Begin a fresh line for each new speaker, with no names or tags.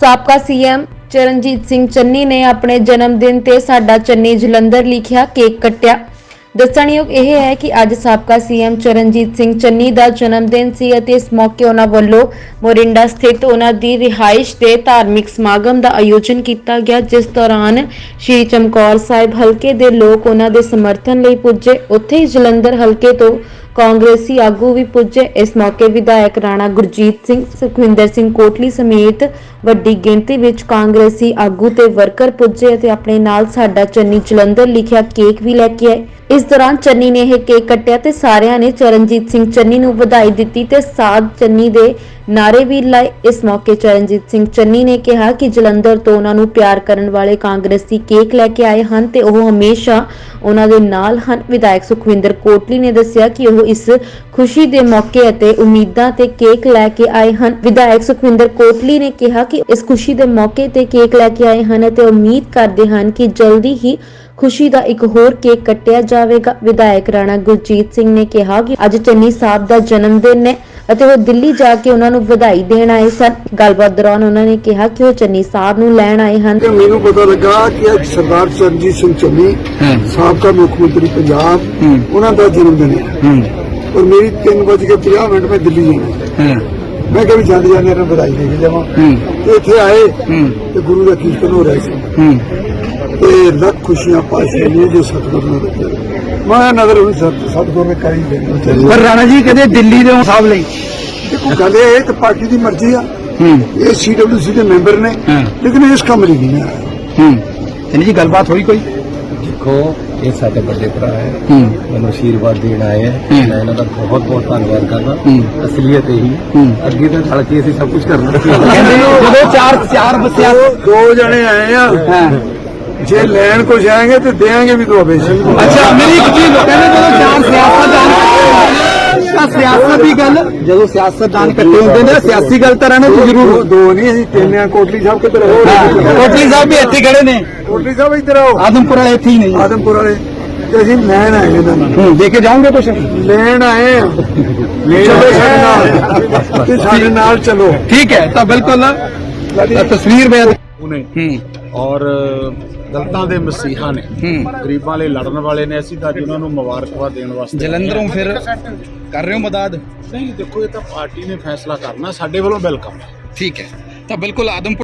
ਸਾਬਕਾ ਸੀਐਮ ਚਰਨਜੀਤ ਸਿੰਘ ਚੰਨੀ ਨੇ ਆਪਣੇ ਜਨਮ ਦਿਨ ਤੇ ਸਾਡਾ ਚੰਨੀ ਜਲੰਧਰ ਲਿਖਿਆ ਕੇਕ ਕੱਟਿਆ। ਦੱਸਣਯੋਗ ਇਹ ਹੈ ਕਿ ਅੱਜ ਸਾਬਕਾ ਸੀਐਮ ਚਰਨਜੀਤ ਸਿੰਘ ਚੰਨੀ ਦਾ ਜਨਮ ਦਿਨ ਸੀ ਅਤੇ ਇਸ ਮੌਕੇ ਉਹਨਾਂ ਵੱਲੋਂ ਮੋਰਿੰਡਾ ਸਥਿਤ ਉਹਨਾਂ ਦੀ ਰਿਹਾਇਸ਼ ਤੇ ਧਾਰਮਿਕ ਸਮਾਗਮ ਦਾ ਆਯੋਜਨ ਕੀਤਾ ਗਿਆ, ਜਿਸ ਦੌਰਾਨ ਸ਼੍ਰੀ ਚਮਕੌਰ ਸਾਹਿਬ ਹਲਕੇ ਦੇ ਲੋਕ ਉਹਨਾਂ ਦੇ ਸਮਰਥਨ ਲਈ ਪੁੱਜੇ। ਉੱਥੇ ਹੀ ਜਲੰਧਰ ਹਲਕੇ ਤੋਂ ਕਾਂਗਰਸੀ ਆਗੂ ਵੀ ਪੁੱਜੇ। ਇਸ ਮੌਕੇ ਵਿਧਾਇਕ ਰਾਣਾ ਗੁਰਜੀਤ ਸਿੰਘ ਸੁਖਵਿੰਦਰ ਸਿੰਘ ਕੋਟਲੀ ਸਮੇਤ ਵੱਡੀ ਗਿਣਤੀ ਵਿੱਚ ਕਾਂਗਰਸੀ ਆਗੂ ਤੇ ਵਰਕਰ ਪੁੱਜੇ ਅਤੇ ਆਪਣੇ ਨਾਲ ਸਾਡਾ ਚੰਨੀ ਜਲੰਧਰ ਲਿਖਿਆ ਕੇਕ ਵੀ ਲੈ ਕੇ ਆਏ। ਇਸ ਦੌਰਾਨ ਚੰਨੀ ਨੇ ਇਹ ਕੇਕ ਕੱਟਿਆ ਤੇ ਸਾਰਿਆਂ ਨੇ ਚਰਨਜੀਤ ਸਿੰਘ ਚੰਨੀ ਨੂੰ ਵਧਾਈ ਦਿੱਤੀ ਤੇ ਸਾਧ ਚੰਨੀ ਦੇ ਨਾਰੇ ਵੀ ਲਾਏ। ਇਸ ਮੌਕੇ ਚਰਨਜੀਤ ਸਿੰਘ ਚੰਨੀ ਨੇ ਕਿਹਾ ਕਿ ਜਲੰਧਰ ਤੋਂ ਉਹਨਾਂ ਨੂੰ ਪਿਆਰ ਕਰਨ ਵਾਲੇ ਕਾਂਗਰਸੀ ਕੇਕ ਲੈ ਕੇ ਆਏ ਹਨ ਤੇ ਉਹ ਹਮੇਸ਼ਾ ਉਹਨਾਂ ਦੇ ਨਾਲ ਹਨ। ਵਿਧਾਇਕ ਸੁਖਵਿੰਦਰ ਕੋਟਲੀ ਨੇ ਦੱਸਿਆ ਕਿ ਉਹ ਇਸ ਖੁਸ਼ੀ ਦੇ ਮੌਕੇ ਅਤੇ ਉਮੀਦਾਂ ਤੇ ਕੇਕ ਲੈ ਕੇ ਆਏ ਹਨ। ਵਿਧਾਇਕ ਸੁਖਵਿੰਦਰ ਕੋਟਲੀ ਨੇ ਕਿਹਾ ਕਿ ਇਸ ਖੁਸ਼ੀ ਦੇ ਮੌਕੇ ਤੇ ਕੇਕ ਲੈ ਕੇ ਆਏ ਹਨ ਅਤੇ ਉਮੀਦ ਕਰਦੇ ਹਨ ਕਿ ਜਲਦੀ ਹੀ ਖੁਸ਼ੀ ਦਾ ਇੱਕ ਹੋਰ ਕੇਕ ਕੱਟਿਆ ਜਾਵੇਗਾ। ਵਿਧਾਇਕ ਰਾਣਾ ਗੁਰਜੀਤ ਸਿੰਘ ਨੇ ਕਿਹਾ ਕਿ ਅੱਜ ਚੰਨੀ ਸਾਹਿਬ ਦਾ ਜਨਮ ਦਿਨ ਹੈ। ਅਤੇ ਉਹ ਦਿੱਲੀ ਜਾ ਕੇ ਉਹਨਾਂ ਨੂੰ ਵਧਾਈ ਦੇਣ ਆਏ ਸਨ। ਗੱਲਬਾਤ ਦੌਰਾਨ ਉਹਨਾਂ ਨੇ ਕਿਹਾ ਕਿ ਉਹ ਚੰਨੀ ਸਾਹਿਬ ਨੂੰ ਲੈਣ ਆਏ ਹਨ।
ਤੇ ਮੈਨੂੰ ਪਤਾ ਲੱਗਾ ਕਿ ਅੱਜ ਸਰਦਾਰ ਚਰਨਜੀਤ ਸਿੰਘ ਚੰਨੀ ਸਾਬਕਾ ਮੁੱਖ ਮੰਤਰੀ ਪੰਜਾਬ ਉਹਨਾਂ ਦਾ ਜਨਮ ਦਿਨ ਹੈ। ਔਰ ਮੇਰੀ 3:50 ਮਿੰਟ ਮੈਂ ਦਿੱਲੀ ਜਾਣਾ। ਮੈਂ ਕਿਹਾ ਵੀ ਜਾਂਦੇ ਜਾਂਦੇ ਇਹਨਾਂ ਨੂੰ ਵਧਾਈ ਦੇ ਕੇ ਜਾਵਾਂ। ਤੇ ਇੱਥੇ ਆਏ ਤੇ ਗੁਰੂ ਦਾ ਕੀਰਤਨ ਹੋ ਰਿਹਾ ਸੀ। ਤੇ ਲੱਖ ਖੁਸ਼ੀਆਂ ਪਾਸ਼ੀਆਂ ਨੇ ਜੋ ਸਤਿਗੁਰੂ ਨੇ ਦਿੱਤੀਆਂ ਮੈਂ ਨਜ਼ਰ ਉਹ ਸਤਿਗੁਰੂ ਨੇ ਕਰੀ ਦੇਣੀ
ਪਰ ਰਾਣਾ ਜੀ ਕਦੇ ਦਿੱਲੀ ਦੇ ਸਾਹਿਬ ਲਈ।
ਦੇਖੋ ਗੱਲ ਇਹ ਕਿ ਪਾਰਟੀ ਦੀ ਮਰਜ਼ੀ ਆ।
ਹੂੰ।
ਇਹ ਸੀਡਬਲਯੂਸੀ ਦੇ ਮੈਂਬਰ ਨੇ। ਲੇਕਿਨ ਇਸ ਕੰਮ ਲਈ ਨਹੀਂ ਆਇਆ
ਹੂੰ। ਚੰਨੀ ਜੀ ਗੱਲਬਾਤ ਹੋਈ ਕੋਈ?
ਦੇਖੋ ਇਹ ਸਾਡੇ ਵੱਡੇ ਭਰਾ ਹੈ।
ਹੂੰ।
ਮੈਨੂੰ ਆਸ਼ੀਰਵਾਦ ਦੇਣ ਆਏ ਹੈ। ਮੈਂ ਇਹਨਾਂ ਦਾ ਬਹੁਤ ਬਹੁਤ ਧੰਨਵਾਦ ਕਰਦਾ। ਅਸਲੀਅਤ ਇਹੀ।
ਹੂੰ।
ਅੱਗੇ ਤਾਂ ਕੇ ਅਸੀਂ ਸਭ ਕੁਝ ਕਰਨਾ।
ਕਹਿੰਦੇ ਜਦੋਂ ਚਾਰ ਚਾਰ ਬੱਸਿਆ
ਦੋ ਦੋ ਜਣੇ ਆਏ ਆ।
ਹਾਂ।
ਜੇ ਲੈਣ ਕੁਝ ਆਏਗੇ ਤੇ ਦੇਾਂਗੇ ਵੀ ਦੁਆਬੇ
ਅੱਛਾ ਮੇਰੀ ਇੱਕ ਚੀਜ਼ ਕਹਿੰਦੇ ਜਦੋਂ ਚਾਰ ਸਿਆਸਤਦਾਨ ਤਾਂ ਸਿਆਸਤ ਦੀ ਗੱਲ ਜਦੋਂ ਸਿਆਸਤਦਾਨ ਇਕੱਠੇ ਹੁੰਦੇ ਨੇ ਸਿਆਸੀ ਗੱਲ ਤਾਂ ਰਹਿਣਾ
ਦੋ
ਜ਼ਰੂਰ।
ਦੋ ਨਹੀਂ ਅਸੀਂ ਤਿੰਨ ਆ ਕੋਟਲੀ ਸਾਹਿਬ ਕਿੱਧਰ ਹੋ
ਕੋਟਲੀ ਸਾਹਿਬ ਵੀ ਇੱਥੇ ਖੜੇ ਨੇ।
ਕੋਟਲੀ ਸਾਹਿਬ ਇੱਧਰ ਆਓ।
ਆਦਮਪੁਰ ਵਾਲੇ ਇੱਥੇ ਹੀ ਨੇ।
ਆਦਮਪੁਰ ਵਾਲੇ ਤੇ ਅਸੀਂ ਲੈਣ ਆਏ ਨੂੰ।
ਹੂੰ ਦੇ ਕੇ ਜਾਓਗੇ ਕੁਛ?
ਲੈਣ ਆਏ। ਚਲੋ ਸਾਡੇ ਨਾਲ। ਤੇ ਸਾਡੇ ਨਾਲ ਚਲੋ।
ਠੀਕ ਹੈ ਤਾਂ ਬਿਲਕੁਲ ਤਸਵੀਰ ਬਿਆਨ
ਨੇ
ਹੂੰ
ਔਰ ਦਲਤਾਂ ਦੇ ਮਸੀਹਾ ਨੇ। ਗਰੀਬਾਂ ਲਈ ਲੜਨ ਵਾਲੇ ਨੇ। ਅਸੀਂ ਤਾਂ ਉਹਨਾਂ ਨੂੰ ਮੁਬਾਰਕਬਾਦ ਦੇਣ ਵਾਸਤੇ
ਜਲੰਧਰੋਂ ਫਿਰ ਕਰ ਰਹੇ ਹੋ ਮਦਦ?
ਨਹੀਂ ਦੇਖੋ ਇਹ ਤਾਂ ਪਾਰਟੀ ਨੇ ਫੈਸਲਾ ਕਰਨਾ। ਸਾਡੇ ਵੱਲੋਂ ਵੈਲਕਮ ਹੈ।
ਠੀਕ ਹੈ। ਤਾਂ ਬਿਲਕੁਲ ਆਦਮਪੁਰ